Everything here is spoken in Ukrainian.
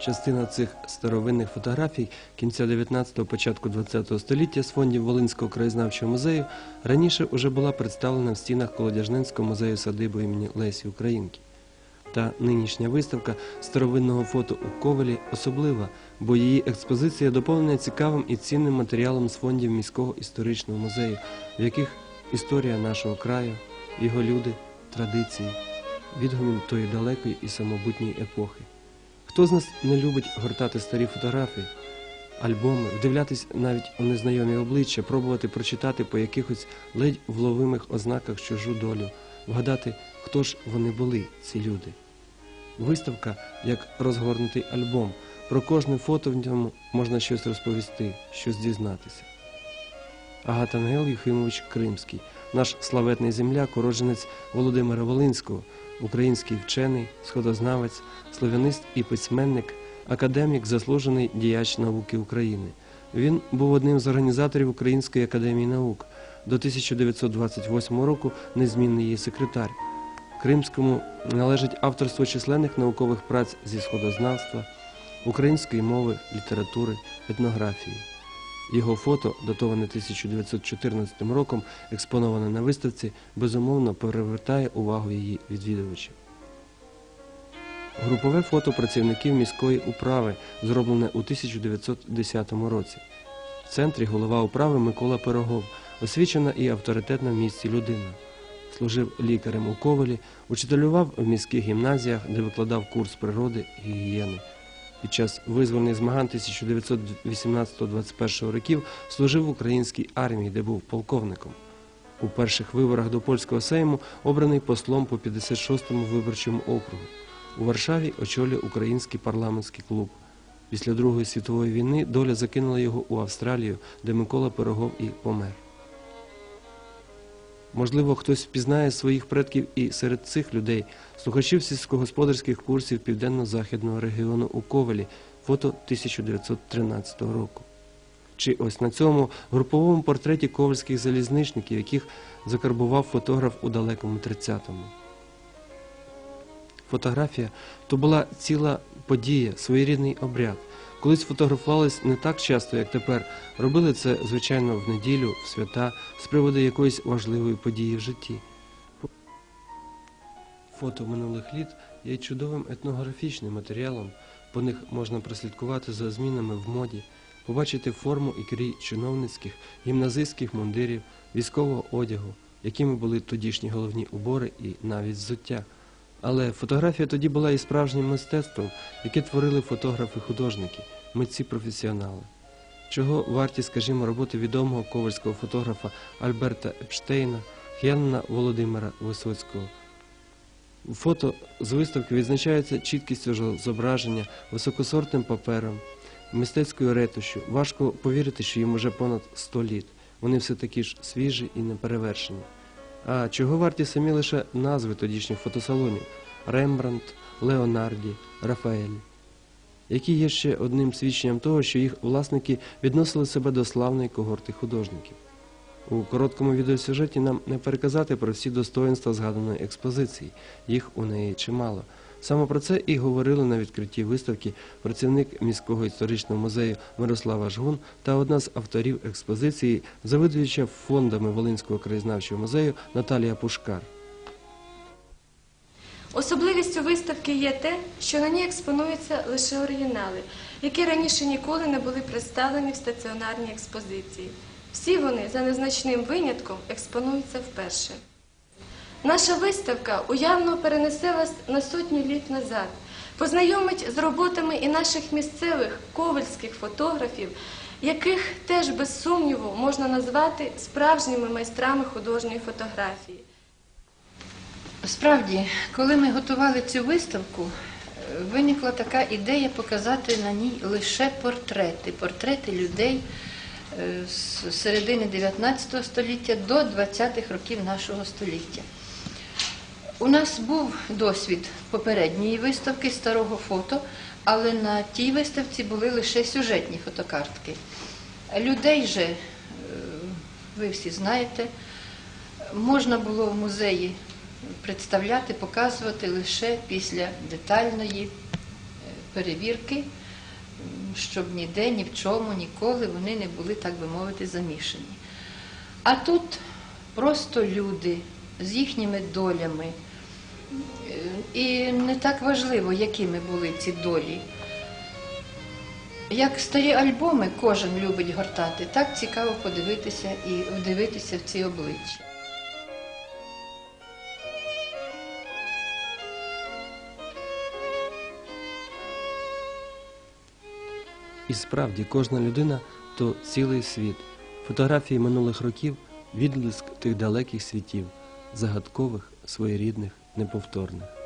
Частина цих старовинних фотографій кінця 19-го, початку 20-го століття з фондів Волинського краєзнавчого музею раніше вже була представлена в стінах Колодяжненського музею садиби імені Лесі Українки. Та нинішня виставка старовинного фото у Ковелі особлива, бо її експозиція доповнена цікавим і цінним матеріалом з фондів міського історичного музею, в яких історія нашого краю, його люди, традиції, відгомін тої далекої і самобутньої епохи. Хто з нас не любить гортати старі фотографії, альбоми, вдивлятись навіть у незнайомі обличчя, пробувати прочитати по якихось ледь вловимих ознаках чужу долю, вгадати, хто ж вони були, ці люди. Виставка як розгорнутий альбом. Про кожне фото в ньому можна щось розповісти, щось дізнатися. Агат Ангел Юхимович Кримський, наш славетний земляк, уродженець Володимира Волинського, український вчений, сходознавець, слов'янист і письменник, академік, заслужений діяч науки України. Він був одним з організаторів Української академії наук. До 1928 року незмінний її секретар. Кримському належить авторство численних наукових праць зі сходознавства, української мови, літератури, етнографії. Його фото, датоване 1914 роком, експоноване на виставці, безумовно перевертає увагу її відвідувачів. Групове фото працівників міської управи, зроблене у 1910 році. В центрі голова управи Микола Пирогов, освічена і авторитетна в місті людина. Служив лікарем у Ковелі, учителював в міських гімназіях, де викладав курс природи і гігієни. Під час визвольних змагань 1918-21 років служив в українській армії, де був полковником. У перших виборах до польського сейму обраний послом по 56-му виборчому округу. У Варшаві очолює український парламентський клуб. Після Другої світової війни доля закинула його у Австралію, де Микола Пирогов і помер. Можливо, хтось впізнає своїх предків і серед цих людей, слухачів сільськогосподарських курсів Південно-Західного регіону у Ковелі, фото 1913 року. Чи ось на цьому груповому портреті ковальських залізничників, яких закарбував фотограф у далекому 30-му. Фотографія то була ціла подія, своєрідний обряд. Колись фотографувались не так часто, як тепер. Робили це, звичайно, в неділю, в свята, з приводу якоїсь важливої події в житті. Фото минулих літ є чудовим етнографічним матеріалом. По них можна прослідкувати за змінами в моді, побачити форму і крій чиновницьких, гімназистських мундирів, військового одягу, якими були тодішні головні убори і навіть взуття. Але фотографія тоді була і справжнім мистецтвом, яке творили фотографи-художники, митці-професіонали. Чого варті, скажімо, роботи відомого ковальського фотографа Альберта Епштейна, Х'янина Володимира Висоцького. Фото з виставки відзначаються чіткістю зображення, високосортним папером, мистецькою ретушю. Важко повірити, що їм уже понад 100 літ. Вони все такі ж свіжі і неперевершені. А чого варті самі лише назви тодішніх фотосалонів Рембрандт, Леонарді, Рафаель, які є ще одним свідченням того, що їх власники відносили себе до славної когорти художників. У короткому відеосюжеті нам не переказати про всі достоинства згаданої експозиції, їх у неї чимало. Саме про це і говорили на відкритті виставки працівник міського історичного музею Мирослава Жгун та одна з авторів експозиції, завідуюча фондами Волинського краєзнавчого музею Наталія Пушкар. Особливістю виставки є те, що на ній експонуються лише оригінали, які раніше ніколи не були представлені в стаціонарній експозиції. Всі вони, за незначним винятком, експонуються вперше. Наша виставка уявно перенеселась на сотню літ назад, познайомить з роботами і наших місцевих ковальських фотографів, яких теж без сумніву можна назвати справжніми майстрами художньої фотографії. Справді, коли ми готували цю виставку, е, виникла така ідея показати на ній лише портрети, портрети людей е, з середини 19 століття до 20-х років нашого століття. У нас був досвід попередньої виставки старого фото, але на тій виставці були лише сюжетні фотокартки. Людей же, е, ви всі знаєте, можна було в музеї представляти, показувати лише після детальної е, перевірки, щоб ніде, ні в чому, ніколи вони не були, так би мовити, замішані. А тут просто люди з їхніми долями. І не так важливо, якими були ці долі. Як старі альбоми кожен любить гортати, так цікаво подивитися і вдивитися в ці обличчя. І справді кожна людина то цілий світ. Фотографії минулих років відблиск тих далеких світів, загадкових, своєрідних, неповторних.